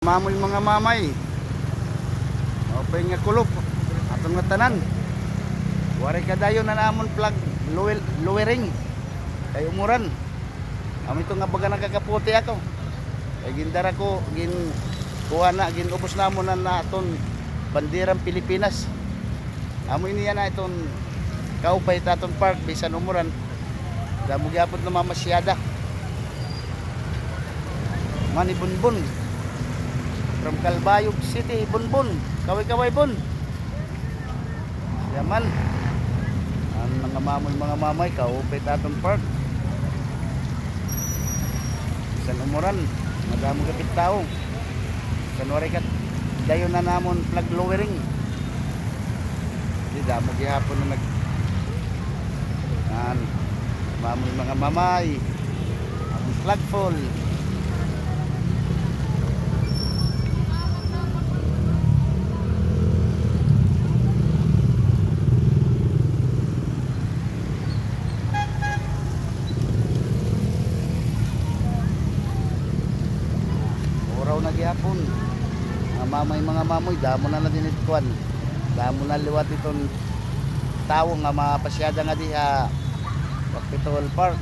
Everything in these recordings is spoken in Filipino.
Mamoy mga mamay. Opay nga kulop. Atong nga tanan. Wari ka dayon na namon plug luwel luwering. Kay umuran. Amo ito nga baga nagkakaputi ako. Kay gindara ko gin kuha na gin ubos namon na naton bandirang Pilipinas. Amo niya na iton kaupay taton park bisan umuran. Damo gyapon na mamasyada. Mani bunbun from Calbayog City, Bunbun. Kaway-kaway bun. Yaman. Ang mga mamoy mga mamay kaupit atong park. Sa umuran, madamo kapit tao. Sa nuwari kat dayon na namon flag lowering. Di damo gihapon na nag Yan. Mamoy mga mamay. Ang flagpole. Oraw na gihapon. Mga mamay mga mamoy, damo na na din ituan. Damo na liwat itong tao nga mapasyada nga diha Capitol Park.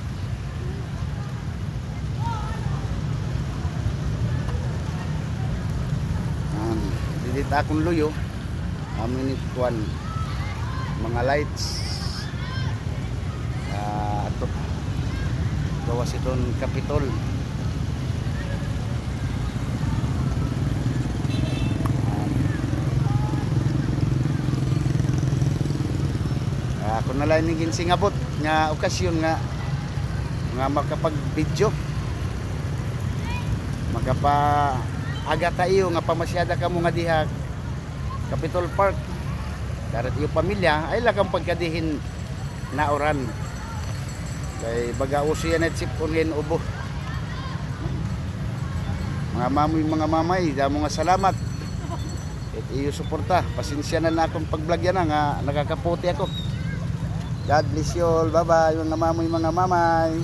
Um, didit akong luyo. Amin ituan mga lights. Ah, ato gawas itong Capitol. Ako na lang niging singabot nga okasyon nga nga makapag-video magapa aga tayo nga pamasyada ka mo nga diha Capitol Park. Darat iyo pamilya ay lakang pagkadihin na oran kay baga uso yan at sipungin ubo. Mga mamoy mga mamay damo nga salamat. At iyo suporta. Pasensya na na akong pagblagyan na nga nakakaputi ako God bless you all. Bye-bye mga mamoy mga mamay.